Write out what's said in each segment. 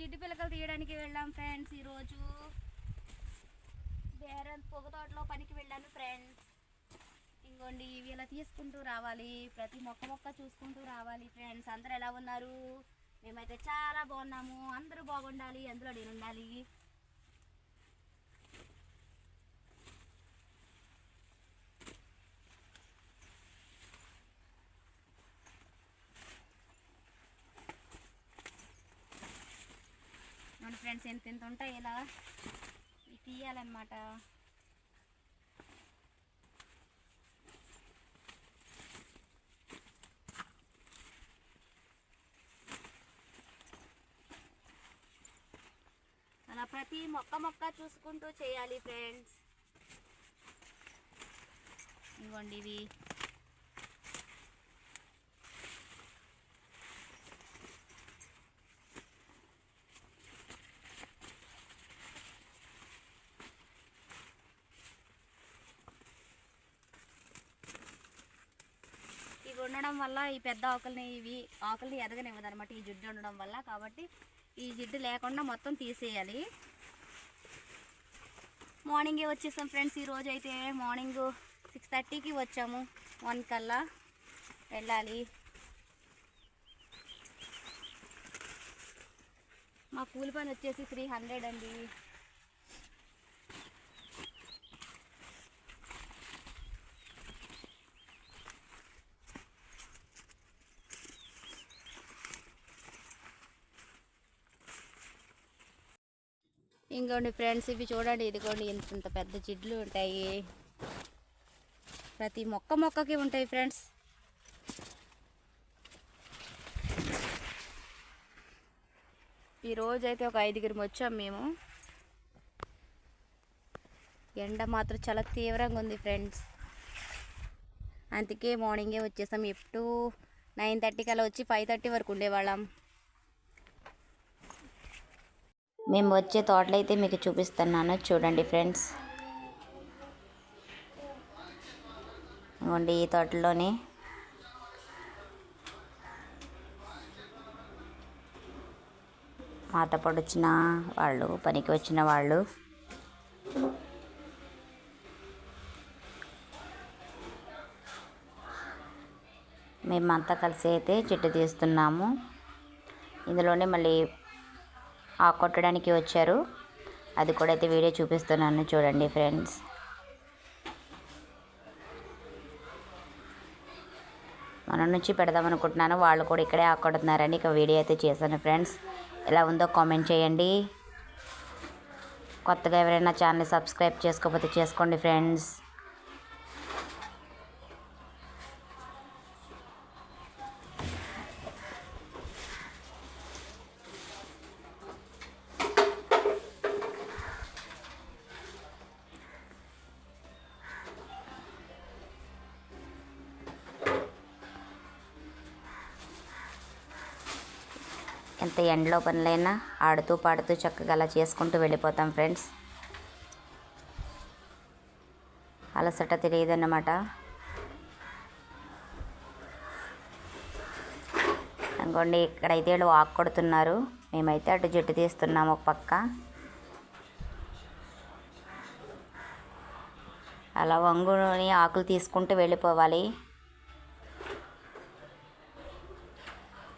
జిడ్డు పిల్లకలు తీయడానికి వెళ్ళాం ఫ్రెండ్స్ ఈరోజు. వేరే పొగ తోటలో పనికి వెళ్ళాను ఫ్రెండ్స్. ఇంకోండి ఇవి ఇలా తీసుకుంటూ రావాలి. ప్రతి మొక్క మొక్క చూసుకుంటూ రావాలి ఫ్రెండ్స్. అందరు ఎలా ఉన్నారు? మేమైతే చాలా బాగున్నాము. అందరూ బాగుండాలి. అందులో నేను ఉండాలి ఫ్రెండ్స్ ఎంత ఎంత ఉంటాయి ఇలా? తీయాలన్నమాట. అలా ప్రతి మొక్క మొక్క చూసుకుంటూ చేయాలి ఫ్రెండ్స్. ఇవ్వండి ఇవి. ఉండడం వల్ల ఈ పెద్ద ఆకులని ఇవి ఆకులని ఎదగనివ్వదు అనమాట ఈ జిడ్డు ఉండడం వల్ల. కాబట్టి ఈ జిడ్డు లేకుండా మొత్తం తీసేయాలి. మార్నింగే వచ్చేసాం ఫ్రెండ్స్. ఈరోజు అయితే మార్నింగ్ సిక్స్ థర్టీకి వచ్చాము. వన్ కల్లా వెళ్ళాలి. మా కూలి పని వచ్చేసి త్రీ హండ్రెడ్ అండి. ఇంకోండి ఫ్రెండ్స్ ఇవి చూడండి ఇదిగోండి ఇంత ఇంత పెద్ద జిడ్లు ఉంటాయి. ప్రతి మొక్క మొక్కకి ఉంటాయి ఫ్రెండ్స్. ఈ అయితే ఒక ఐదుగురం వచ్చాం మేము. ఎండ మాత్రం చాలా తీవ్రంగా ఉంది ఫ్రెండ్స్. అందుకే మార్నింగే వచ్చేసాం. ఎప్పుడు నైన్ థర్టీకి అలా వచ్చి ఫైవ్ థర్టీ వరకు ఉండేవాళ్ళం. మేము వచ్చే తోటలు అయితే మీకు చూపిస్తున్నాను. చూడండి ఫ్రెండ్స్. ఇవ్వండి ఈ తోటలోనే. మాత పడొచ్చిన వచ్చిన వాళ్ళు పనికి వచ్చిన వాళ్ళు. మేమంతా కలిసి అయితే చెట్టు తీస్తున్నాము. ఇందులోనే మళ్ళీ కొట్టడానికి వచ్చారు. అది కూడా అయితే వీడియో చూపిస్తున్నాను చూడండి ఫ్రెండ్స్. మన నుంచి పెడదాం అనుకుంటున్నాను. వాళ్ళు కూడా ఇక్కడే ఆకు ఇక వీడియో అయితే చేశాను ఫ్రెండ్స్. ఎలా ఉందో కామెంట్ చేయండి. కొత్తగా ఎవరైనా ఛానల్ సబ్స్క్రైబ్ చేసుకోకపోతే చేసుకోండి ఫ్రెండ్స్. ఎంత ఎండలో పనులైనా ఆడుతూ పాడుతూ చక్కగా అలా చేసుకుంటూ వెళ్ళిపోతాం ఫ్రెండ్స్. అలసట తెలియదన్నమాట. అనుకోండి ఇక్కడైతే వీళ్ళు వాక్ కొడుతున్నారు. మేమైతే అటు జట్టు తీస్తున్నాము ఒక పక్క. అలా వంగుని ఆకులు తీసుకుంటూ వెళ్ళిపోవాలి.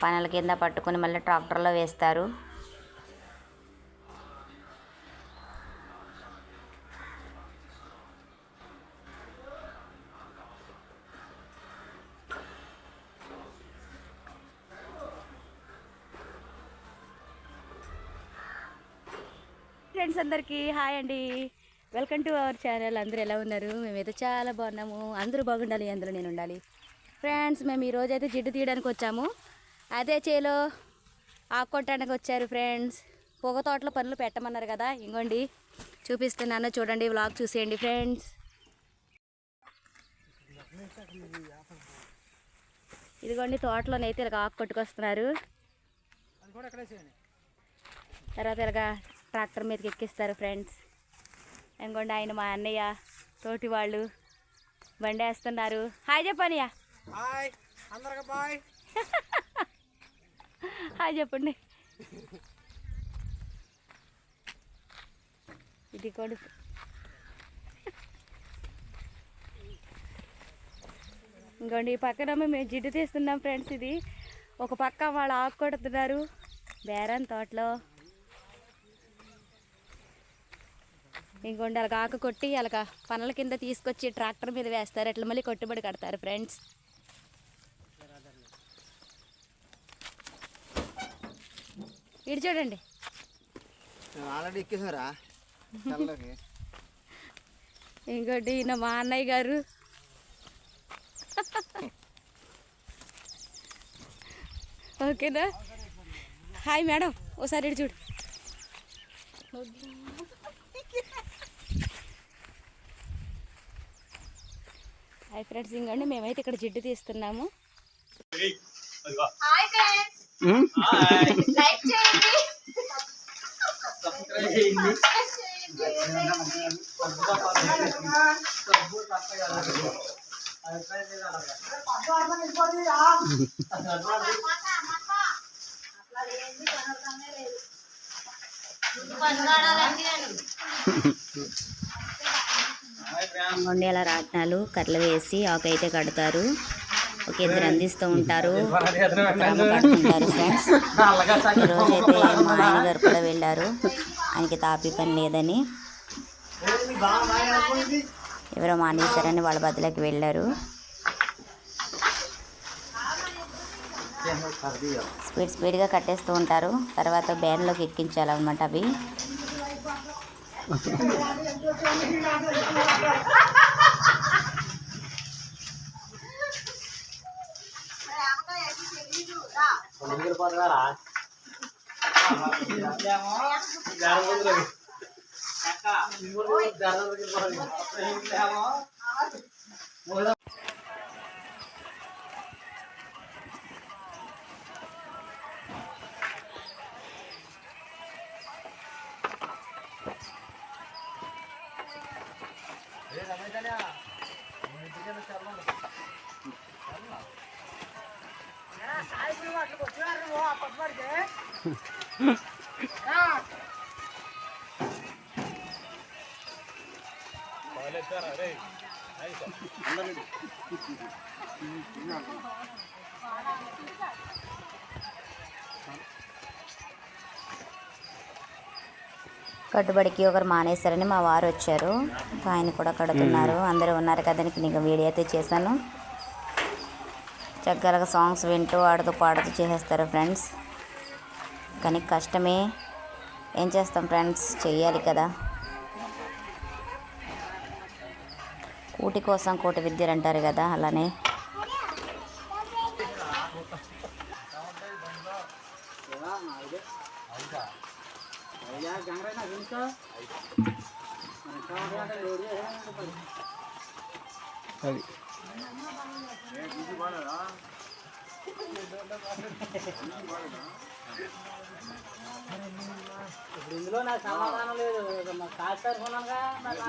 పనల కింద పట్టుకుని మళ్ళీ ట్రాక్టర్లో వేస్తారు. ఫ్రెండ్స్ అందరికీ హాయ్ అండి. వెల్కమ్ టు అవర్ ఛానల్ అందరూ ఎలా ఉన్నారు? మేమైతే చాలా బాగున్నాము. అందరూ బాగుండాలి అందులో నేను ఉండాలి. ఫ్రెండ్స్ మేము ఈరోజు అయితే జిడ్డు తీయడానికి వచ్చాము. అదే చేలో ఆకు కొట్టడానికి వచ్చారు ఫ్రెండ్స్. పొగ తోటలో పనులు పెట్టమన్నారు కదా ఇంకోండి చూపిస్తున్నాను చూడండి వ్లాగ్ చూసేయండి ఫ్రెండ్స్. ఇదిగోండి తోటలోనైతే ఇలాగ ఆకు కొట్టుకొస్తున్నారు తర్వాత ఇలాగా ట్రాక్టర్ మీదకి ఎక్కిస్తారు ఫ్రెండ్స్. ఇంకోండి ఆయన మా అన్నయ్య తోటి వాళ్ళు బండి వేస్తున్నారు హాయ్ చెప్పనియా? హాయ్ అందరికి బాయ్. హాయ్ చెప్పండి. ఇది కొడుకు ఇంకోండి ఈ పక్కన మేము జిడ్డు తీస్తున్నాం ఫ్రెండ్స్ ఇది. ఒక పక్క వాళ్ళు ఆకు కొడుతున్నారు. బేరం తోటలో. ఇంకోండి అలాగ ఆకు కొట్టి అలాగ పనుల కింద తీసుకొచ్చి ట్రాక్టర్ మీద వేస్తారు. అట్లా మళ్ళీ కొట్టుబడి కడతారు ఫ్రెండ్స్. ఇటు చూడండి. ఆల్రెడీ ఎక్కేసారా ఇంకోటి ఈయన మా అన్నయ్య గారు. ఓకేనా? హాయ్ మేడం ఓసారి ఇటు చూడు. హాయ్ ఫ్రెండ్స్ ఇంకోండి మేమైతే ఇక్కడ జిడ్డు తీస్తున్నాము. ఇంకొండి అలా రాట్నాలు కర్రలు వేసి ఆకైతే కడతారు. ఒక ఇద్దరు అందిస్తూ ఉంటారు. కడుతుంటారు ఫ్రెండ్స్. ఈరోజు అయితే మా ఆయన గారు కూడా వెళ్ళారు. ఆయనకి తాపి పని లేదని ఎవరో మానేశారని వాళ్ళ బదులకి వెళ్ళారు. స్పీడ్ స్పీడ్గా కట్టేస్తూ ఉంటారు. తర్వాత బ్యాన్లోకి ఎక్కించాలన్నమాట అవి. Ini namanya kan ya. Ini kan ya, కట్టుబడికి ఒకరు మానేశారని మా వారు వచ్చారు. ఆయన కూడా కడుతున్నారు. అందరూ ఉన్నారు కదా నీకు వీడియో అయితే చేశాను. చక్కగా సాంగ్స్ వింటూ ఆడుతూ పాడుతూ చేసేస్తారు ఫ్రెండ్స్. కానీ కష్టమే. ఏం చేస్తాం ఫ్రెండ్స్? చెయ్యాలి కదా. కూటి కోసం కోటి విద్యలు అంటారు కదా అలానే. అది. ఇందులో నాకు సమాధానం లేదు. మా కాస్తారు కొనగా నాకు